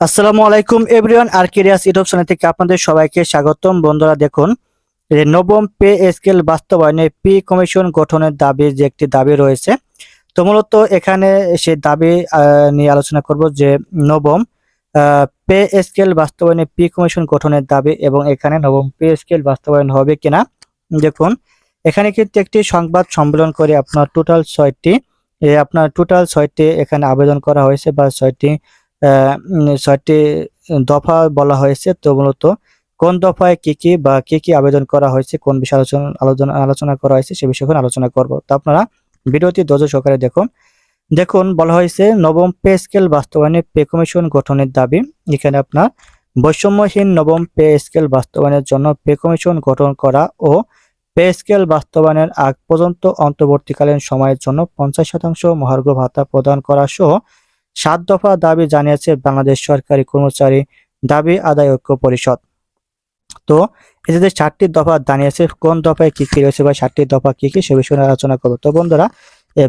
আসসালামু আলাইকুম এভরিওয়ান, আর কেরিয়াস ইউটিউব চ্যানেল থেকে আপনাদের সবাইকে স্বাগতম। বন্ধুরা, দেখুন, যে নবম পে স্কেল বাস্তবায়নে পি কমিশন গঠনের দাবি, যে একটি দাবি রয়েছে, তো মূলত এখানে সে দাবি নিয়ে আলোচনা করব যে নবম পে স্কেল বাস্তবায়নে পি কমিশন গঠনের দাবি এবং এখানে নবম পে স্কেল বাস্তবায়ন হবে কিনা। দেখুন, এখানে কিন্তু একটি সংবাদ সম্মেলন করে আপনার টোটাল ছয়টি আপনার টোটাল ছয়টি এখানে আবেদন করা হয়েছে বা ছয়টি ছয়টি দফা বলা হয়েছে। তো মূলত কোন দফায় কি কি বা কি কি আবেদন করা হয়েছে, কোন বিষয়ে আলোচনা আলোচনা আলোচনা করা হয়েছে সে বিষয়ে আলোচনা করব। তো আপনারা ভিডিওটি ধৈর্য সহকারে দেখুন। দেখুন, বলা হয়েছে নবম পে স্কেল বাস্তবায়নে পে কমিশন গঠনের দাবি। এখানে আপনার বৈষম্যহীন নবম পে স্কেল বাস্তবায়নের জন্য পে কমিশন গঠন করা ও পে স্কেল বাস্তবায়নের আগ পর্যন্ত অন্তর্বর্তীকালীন সময়ের জন্য পঞ্চাশ শতাংশ মহার্ঘ ভাতা প্রদান করা সহ সাত দফা দাবি জানিয়েছে বাংলাদেশ সরকারি কর্মচারী দাবি আদায় ঐক্য পরিষদ। তো এই যে চারটি দফা জানিয়েছে, কোন দফায় কি কি রয়েছে বা সাতটি দফা কি কি, সে বিষয়ে আলোচনা করব। তো বন্ধুরা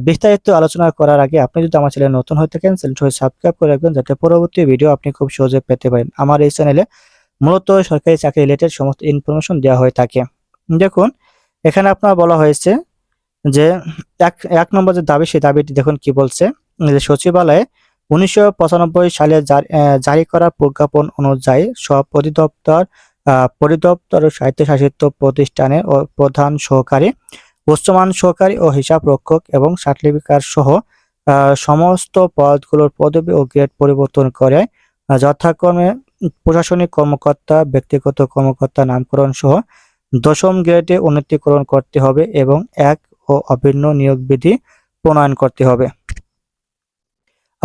বিস্তারিত আলোচনা করার আগে আপনি যদি আমার চ্যানেলে নতুন হয়ে থাকেন, চ্যানেলটি সাবস্ক্রাইব করে রাখবেন যাতে পরবর্তী ভিডিও আপনি খুব সহজে পেতে পারেন। আমার এই চ্যানেলে মূলত সরকারি চাকরি রিলেটেড সমস্ত ইনফরমেশন দেওয়া হয়ে থাকে। দেখুন, এখানে আপনার বলা হয়েছে যে এক এক নম্বর যে দাবি সেই দাবিটি দেখুন কি বলছে। যে সচিবালয়ে উনিশশো পঁচানব্বই সালে জারি- করা প্রজ্ঞাপন অনুযায়ী সব অধিদপ্তর পরিদপ্তর ও স্বায়ত্তশাসিত প্রতিষ্ঠানের প্রধান সহকারী, উচ্চমান সহকারী ও হিসাব রক্ষক এবং সার্টিফিকার সহ সমস্ত পদগুলোর পদবি ও গ্রেড পরিবর্তন করে যথাক্রমে প্রশাসনিক কর্মকর্তা, ব্যক্তিগত কর্মকর্তা নামকরণ সহ দশম গ্রেডে উন্নতিকরণ করতে হবে এবং এক ও অভিন্ন নিয়োগ বিধি প্রণয়ন করতে হবে।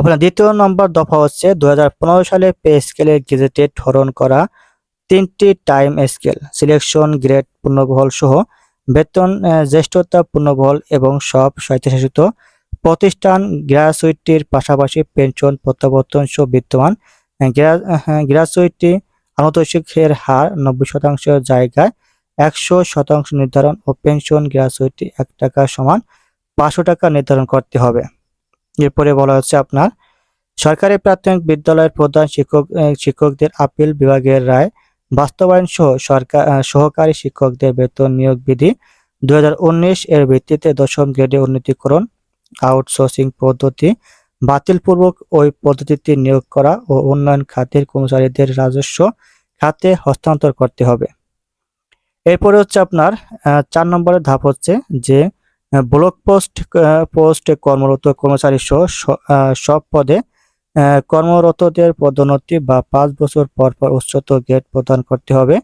আপনার দ্বিতীয় নম্বর দফা হচ্ছে দু হাজার পনেরো সালে পে স্কেলের গেজেটেড হরণ করা তিনটি টাইম স্কেল, সিলেকশন, গ্রেড, পূর্ণবহল সহ বেতন জ্যেষ্ঠতা, পূর্ণবহল এবং সব স্বায়ত্তশাসিত প্রতিষ্ঠান গ্র্যাচুইটির পাশাপাশি পেনশন, প্রত্যাবর্তন সহ বিদ্যমান গ্র্যাচুইটি আনুতোষিকের হার নব্বই শতাংশ জায়গায় একশো শতাংশ নির্ধারণ ও পেনশন গ্র্যাচুইটি এক টাকা সমান পাঁচশো টাকা নির্ধারণ করতে হবে। এরপরে বলা হচ্ছে আপনার, সরকারি প্রাথমিক বিদ্যালয়ের প্রধান শিক্ষক শিক্ষকদের আপিল বিভাগের রায় বাস্তবায়ন সহ সরকার সহকারী শিক্ষকদের বেতন নিয়োগ বিধি দু হাজার উনিশ এর ভিত্তিতে দশম গ্রেডে উন্নতিকরণ, আউটসোর্সিং পদ্ধতি, বাতিলপূর্বক ওই পদ্ধতিতে নিয়োগ করা ও উন্নয়ন খাতের কর্মচারীদের রাজস্ব খাতে হস্তান্তর করতে হবে। এরপরে হচ্ছে আপনার চার নম্বরের ধাপ হচ্ছে যে ব্লক পোস্ট পোস্ট কর্মরত কর্মচারী সহ সব পদে কর্মরতদের পদোন্নতি বা পাঁচ বছর পর পর উচ্চতর গ্রেড প্রদান করতে হবে।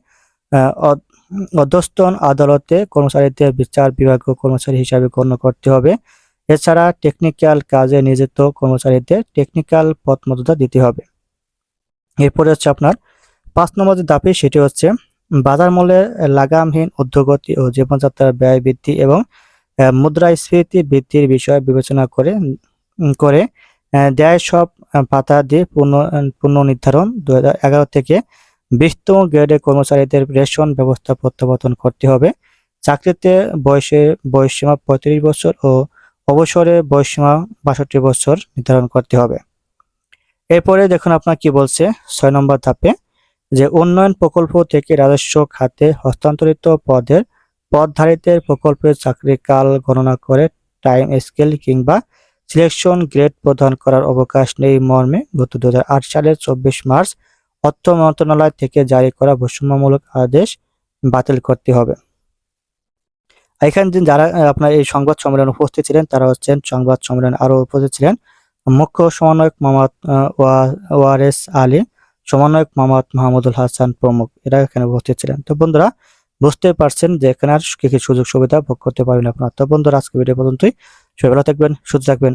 অধ- অধস্তন আদালতে কর্মচারীদের বিচার বিভাগীয় কর্মচারী হিসাবে গণ্য করতে হবে। এছাড়া টেকনিক্যাল কাজে নিযুক্ত কর্মচারীদের টেকনিক্যাল পদমর্যাদা দিতে হবে। এরপরে হচ্ছে আপনার পাঁচ নম্বর যে দাবি সেটি হচ্ছে, বাজার মূল্যের লাগামহীন ঊর্ধ্বগতি ও জীবনযাত্রার ব্যয় বৃদ্ধি এবং মুদ্রাস্ফীতি বৃদ্ধির বিষয় বিবেচনা করে করে দেয় সব ভাতা দিয়ে পুনঃ নির্ধারণ। দু থেকে বিশতম গ্রেডের কর্মচারীদের রেশন ব্যবস্থা প্রত্যাবর্তন করতে হবে। চাকরিতে বয়সে, বয়সসীমা পঁয়ত্রিশ বছর ও অবসরে বয়সসীমা বাষট্টি বছর নির্ধারণ করতে হবে। এরপরে দেখুন আপনার কি বলছে ছয় নম্বর ধাপে, যে উন্নয়ন প্রকল্প থেকে রাজস্ব খাতে হস্তান্তরিত পদের পদধারীদের প্রকল্পের চাকরিকাল গণনা করে টাইম স্কেল কিংবা সিলেকশন গ্রেড প্রদান করার অবকাশ নেই মর্মে গত দু হাজার আট সালের চব্বিশ মার্চ অর্থ মন্ত্রণালয় থেকে জারি করা বৈষম্যমূলক আদেশ বাতিল করতে হবে। এখানে যারা আপনার এই সংবাদ সম্মেলনে উপস্থিত ছিলেন, তারা হচ্ছেন সংবাদ সম্মেলনে আরও উপস্থিত ছিলেন মুখ্য সমন্বয়ক মোহাম্মদ ওয়ারেস আলী, সমন্বয়ক মোহাম্মদ মাহমুদুল হাসান প্রমুখ, এরা এখানে উপস্থিত ছিলেন। তো বন্ধুরা বুঝতে পারছেন যে এখানে আর কি কি সুযোগ সুবিধা ভোগ করতে পারবেন আপনার। তো বন্ধুরা আজকে ভিডিও পর্যন্তই। সবাই ভালো থাকবেন, সুস্থ থাকবেন।